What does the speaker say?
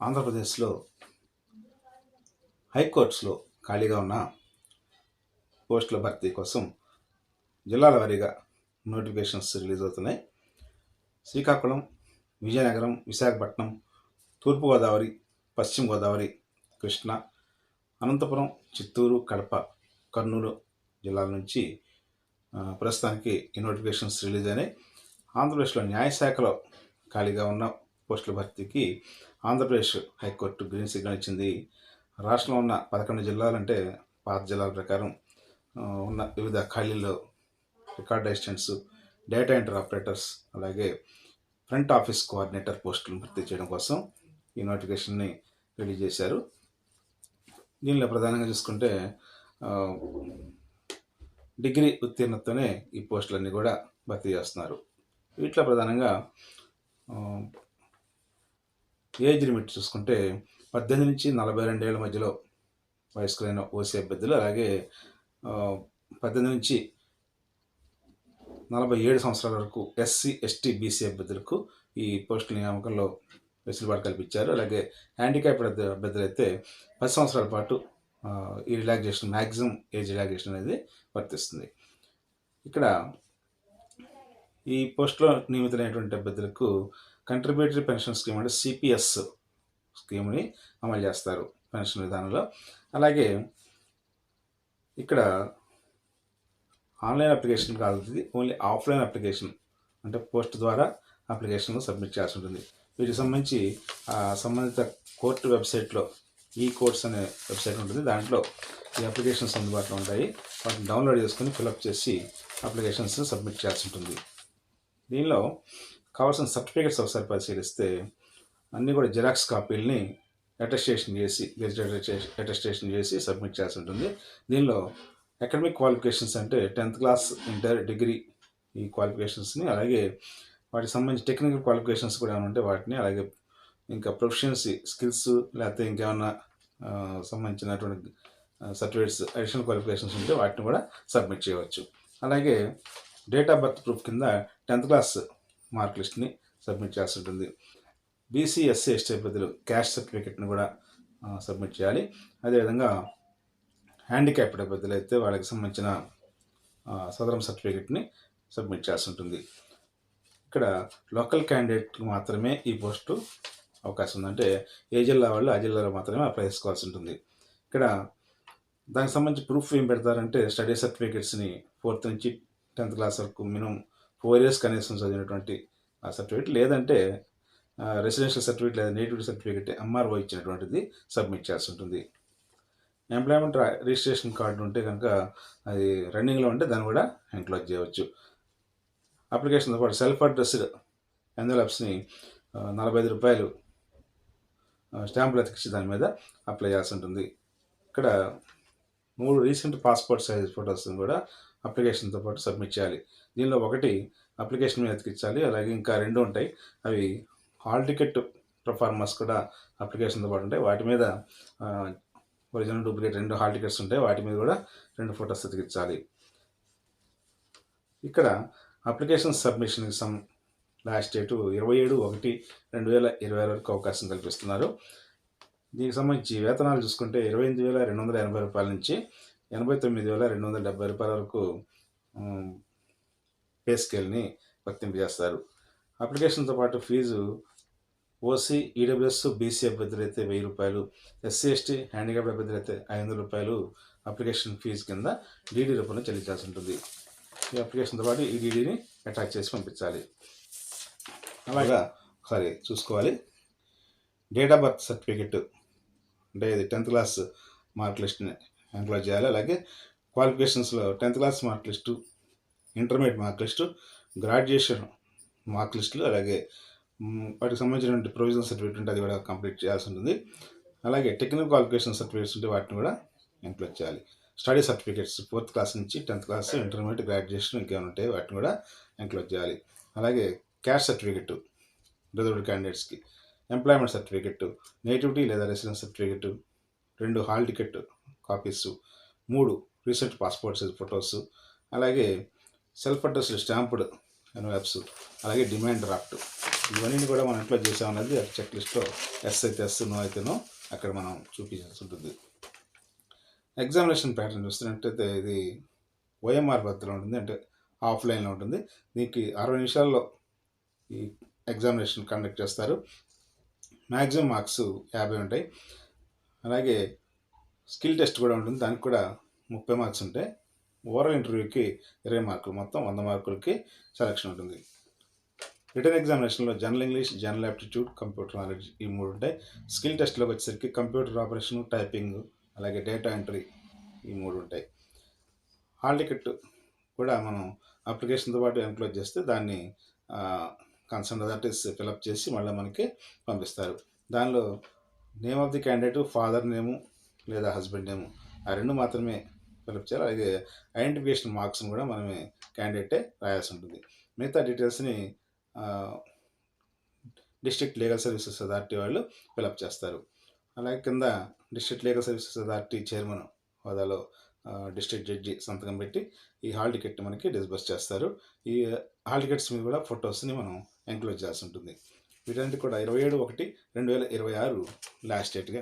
ఆంధ్రప్రదేశ్లో హైకోర్ట్స్లో ఖాళీగా ఉన్న పోస్టుల భర్తీ కోసం జిల్లాల వారీగా నోటిఫికేషన్స్ రిలీజ్ అవుతున్నాయి. శ్రీకాకుళం విజయనగరం విశాఖపట్నం తూర్పుగోదావరి పశ్చిమ గోదావరి కృష్ణా అనంతపురం చిత్తూరు కడప కర్నూలు జిల్లాల నుంచి ప్రస్తుతానికి ఈ నోటిఫికేషన్స్ రిలీజ్ అయినాయి. ఆంధ్రప్రదేశ్లో న్యాయశాఖలో ఖాళీగా ఉన్న పోస్టుల భర్తీకి ఆంధ్రప్రదేశ్ హైకోర్టు గ్రీన్ సిగ్నల్ ఇచ్చింది. రాష్ట్రంలో ఉన్న పదకొండు జిల్లాలంటే పాత జిల్లాల ప్రకారం ఉన్న వివిధ ఖాళీల్లో record assistants data enter operators అలాగే ఫ్రంట్ ఆఫీస్ కోఆర్డినేటర్ పోస్టులను భర్తీ చేయడం కోసం ఈ నోటిఫికేషన్ని రిలీజ్ చేశారు. దీనిలో ప్రధానంగా చూసుకుంటే డిగ్రీ ఉత్తీర్ణతతోనే ఈ పోస్టులన్నీ కూడా భర్తీ చేస్తున్నారు. వీటిలో ప్రధానంగా ఏజ్ లిమిట్ చూసుకుంటే పద్దెనిమిది నుంచి నలభై రెండేళ్ళ మధ్యలో వయస్కులైన ఓసీ అభ్యర్థులు అలాగే పద్దెనిమిది నుంచి నలభై ఏడు సంవత్సరాల వరకు ఎస్సీ ఎస్టీ బీసీ అభ్యర్థులకు ఈ పోస్టుల నియామకంలో వెసులుబాటు కల్పించారు. అలాగే హ్యాండిక్యాప్డ్ అభ్యర్థులు అయితే పది సంవత్సరాల పాటు ఈ రిలాక్సేషన్ మ్యాక్సిమం ఏజ్ రిలాక్సేషన్ అనేది వర్తిస్తుంది. ఇక్కడ ఈ పోస్టులో నియమితులైనటువంటి అభ్యర్థులకు కంట్రిబ్యూటరీ పెన్షన్ స్కీమ్ అంటే సిపిఎస్ స్కీమ్ని అమలు చేస్తారు పెన్షన్ విధానంలో. అలాగే ఇక్కడ ఆన్లైన్ అప్లికేషన్ కాదు ఇది ఓన్లీ ఆఫ్లైన్ అప్లికేషన్ అంటే పోస్ట్ ద్వారా అప్లికేషన్ సబ్మిట్ చేయాల్సి ఉంటుంది. వీటికి సంబంధించి సంబంధిత కోర్టు వెబ్సైట్లో ఈ కోర్ట్స్ అనే వెబ్సైట్ ఉంటుంది. దాంట్లో ఈ అప్లికేషన్స్ అందుబాటులో ఉంటాయి. వాటిని డౌన్లోడ్ చేసుకుని ఫిలప్ చేసి అప్లికేషన్స్ సబ్మిట్ చేయాల్సి ఉంటుంది. దీనిలో కావాల్సిన సర్టిఫికేట్స్ ఒకసారి పరిశీలిస్తే అన్నీ కూడా జిరాక్స్ కాపీలని అటెస్టేషన్ చేసి గెజిటెడ్ అటెస్టేషన్ చేసి సబ్మిట్ చేయాల్సి ఉంటుంది. దీనిలో అకాడమిక్ క్వాలిఫికేషన్స్ అంటే టెన్త్ క్లాస్ ఇంటర్ డిగ్రీ ఈ క్వాలిఫికేషన్స్ని అలాగే వాటికి సంబంధించి టెక్నికల్ క్వాలిఫికేషన్స్ కూడా ఏమైనా ఉంటే వాటిని అలాగే ఇంకా ప్రొఫిషియన్సీ స్కిల్స్ లేకపోతే ఇంకేమన్నా సంబంధించినటువంటి సర్టిఫికేట్స్ అడిషనల్ క్వాలిఫికేషన్స్ ఉంటే వాటిని కూడా సబ్మిట్ చేయవచ్చు. అలాగే డేట్ ఆఫ్ బర్త్ ప్రూఫ్ కింద టెన్త్ క్లాస్ మార్క్ లిస్ట్ని సబ్మిట్ చేయాల్సి ఉంటుంది బీసీ ఎస్సీ ఎస్టీ అభ్యర్థులు క్యాష్ సర్టిఫికేట్ని కూడా సబ్మిట్ చేయాలి. అదేవిధంగా హ్యాండిక్యాప్డ్ అభ్యర్థులు అయితే వాళ్ళకి సంబంధించిన సదరం సర్టిఫికేట్ని సబ్మిట్ చేయాల్సి ఉంటుంది ఇక్కడ లోకల్ క్యాండిడేట్కి మాత్రమే ఈ పోస్టు అవకాశం ఉందంటే ఏ జిల్లా వాళ్ళు ఆ జిల్లాలో మాత్రమే అప్లై చేసుకోవాల్సి ఉంటుంది ఇక్కడ దానికి సంబంధించి ప్రూఫ్ ఏం పెడతారంటే స్టడీ సర్టిఫికేట్స్ని ఫోర్త్ నుంచి టెన్త్ క్లాస్ వరకు మినిమం ఫోర్ ఇయర్స్ కనీసం చదివినటువంటి ఆ సర్టిఫికేట్ లేదంటే రెసిడెన్షియల్ సర్టిఫికేట్ లేదా నేటివ్ సర్టిఫికేట్ ఎంఆర్ఓ ఇచ్చినటువంటిది సబ్మిట్ చేయాల్సి ఉంటుంది. ఎంప్లాయ్మెంట్ రిజిస్ట్రేషన్ కార్డు ఉంటే కనుక అది రన్నింగ్లో ఉంటే దాన్ని కూడా ఎంక్లోజ్ చేయవచ్చు. అప్లికేషన్తో పాటు సెల్ఫ్ అడ్రస్డ్ ఎన్వలప్స్ని నలభై ఐదు రూపాయలు స్టాంపులు అతికించి దాని మీద అప్లై చేయాల్సి ఉంటుంది. ఇక్కడ మూడు రీసెంట్ పాస్పోర్ట్ సైజ్ ఫొటోస్ని కూడా అప్లికేషన్తో పాటు సబ్మిట్ చేయాలి. దీనిలో ఒకటి అప్లికేషన్ మీద అతికించాలి అలాగే ఇంకా రెండు ఉంటాయి. అవి హాల్ టికెట్ ప్రొఫార్మర్స్ కూడా అప్లికేషన్తో పాటు ఉంటాయి. వాటి మీద ఒరిజినల్ డూప్లికేట్ రెండు హాల్ టికెట్స్ ఉంటాయి. వాటి మీద కూడా రెండు ఫొటోస్ అతికించాలి ఇక్కడ అప్లికేషన్ సబ్మిషన్కి సం లాస్ట్ డేటు ఇరవై ఏడు ఒకటి రెండు వేల ఇరవై వరకు అవకాశం కల్పిస్తున్నారు. దీనికి సంబంధించి వేతనాలు చూసుకుంటే ఇరవై ఎనిమిది వేల రెండు వందల ఎనభై రూపాయల నుంచి ఎనభై తొమ్మిది వేల రెండు వందల డెబ్బై రూపాయల వరకు పే స్కేల్ని వర్తింపజేస్తారు అప్లికేషన్తో పాటు ఫీజు ఓసీ ఈడబ్ల్యూఎస్ బీసీ అభ్యర్థులు అయితే వెయ్యి రూపాయలు ఎస్సీ ఎస్టీ హ్యాండిక్యాప్ అభ్యర్థులు అయితే ఐదు వందల రూపాయలు అప్లికేషన్ ఫీజు కింద డీడీ రూపంలో చెల్లించాల్సి ఉంటుంది. ఈ అప్లికేషన్తో పాటు ఈ డీడీని అటాచ్ చేసి పంపించాలి. అలాగా ఒకసారి చూసుకోవాలి. డేట్ ఆఫ్ బర్త్ సర్టిఫికెట్ అంటే ఇది టెన్త్ క్లాస్ మార్క్ లిస్ట్ని ఎంక్లోజ్ చేయాలి. అలాగే క్వాలిఫికేషన్స్లో tenth class mark list intermediate mark list graduation mark లిస్టులు అలాగే వాటికి సంబంధించినటువంటి ప్రొవిజనల్ సర్టిఫికేట్ ఉంటే అది కూడా కంప్లీట్ చేయాల్సి ఉంటుంది. అలాగే టెక్నికల్ క్వాలిఫికేషన్ సర్టిఫికేట్స్ ఉంటే వాటిని కూడా ఇంక్లూడ్ చేయాలి. స్టడీ సర్టిఫికేట్స్ ఫోర్త్ క్లాస్ నుంచి టెన్త్ క్లాస్ ఇంటర్మీడియట్ గ్రాడ్యుయేషన్ ఇంకేమైనా ఉంటాయి వాటిని కూడా ఇంక్లూడ్ చేయాలి. అలాగే క్యాష్ సర్టిఫికెట్ రిజర్వ్డ్ క్యాండిడేట్స్కి ఎంప్లాయ్మెంట్ సర్టిఫికెట్ నేటివిటీ లేదా రెసిడెన్స్ సర్టిఫికెట్ రెండు హాల్ టికెట్ కాపీస్ మూడు రీసెంట్ పాస్పోర్ట్ సైజ్ ఫొటోస్ అలాగే సెల్ఫ్ అడ్రస్డ్ స్టాంప్డ్ యాప్స్ అలాగే డిమాండ్ డ్రాఫ్ట్ ఇవన్నీ కూడా మనం ఇంట్లో చేసామన్నది చెక్ లిస్ట్లో ఎస్ అయితే ఎస్ నో అయితేనో అక్కడ మనం చూపించాల్సి ఉంటుంది. ఎగ్జామినేషన్ ప్యాటర్న్ చూస్తున్నట్టయితే ఇది ఓఎంఆర్ పద్ధతిలో ఉంటుంది అంటే ఆఫ్లైన్లో ఉంటుంది. దీనికి అరవై నిమిషాల్లో ఈ ఎగ్జామినేషన్ కండక్ట్ చేస్తారు. మ్యాక్సిమం మార్క్స్ యాభై ఉంటాయి. అలాగే స్కిల్ టెస్ట్ కూడా ఉంటుంది దానికి కూడా ముప్పై మార్క్స్ ఉంటాయి. ఓవరాల్ ఇంటర్వ్యూకి ఇరవై మార్కులు మొత్తం వంద మార్కులకి సెలక్షన్ ఉంటుంది. రిటర్న్ ఎగ్జామినేషన్లో general English general aptitude computer knowledge ఈ మూడు ఉంటాయి. స్కిల్ టెస్ట్లోకి వచ్చేసరికి కంప్యూటర్ ఆపరేషన్ టైపింగ్ అలాగే డేటా ఎంట్రీ ఈ మూడు ఉంటాయి. హాల్ టికెట్ కూడా మనం అప్లికేషన్తో పాటు ఎంక్లోజ్ చేస్తే దాన్ని కన్సర్న్ అథారిటీస్ ఫిలప్ చేసి మళ్ళీ మనకి పంపిస్తారు. దానిలో name of the candidate father name లేదా హస్బెండ్ నేము ఆ రెండు మాత్రమే ఫిలప్ చేయాలి. అలాగే ఐడెంటిఫికేషన్ మార్క్స్ని కూడా మనమే క్యాండిడేటే రాయాల్సి ఉంటుంది. మిగతా డీటెయిల్స్ని డిస్ట్రిక్ట్ లీగల్ సర్వీసెస్ అథారిటీ వాళ్ళు ఫిలప్ చేస్తారు. అలాగే కింద district legal services authority chairman హోదాలో డిస్ట్రిక్ట్ జడ్జి సంతకం పెట్టి ఈ హాల్ టికెట్ మనకి డిస్బర్స్ చేస్తారు. ఈ హాల్ టికెట్స్ మీద కూడా ఫొటోస్ని మనం ఎంక్లోజ్ చేయాల్సి ఉంటుంది. వీటన్నిటి కూడా ఇరవై ఏడు ఒకటి రెండు వేల ఇరవై ఆరు లాస్ట్ డేట్గా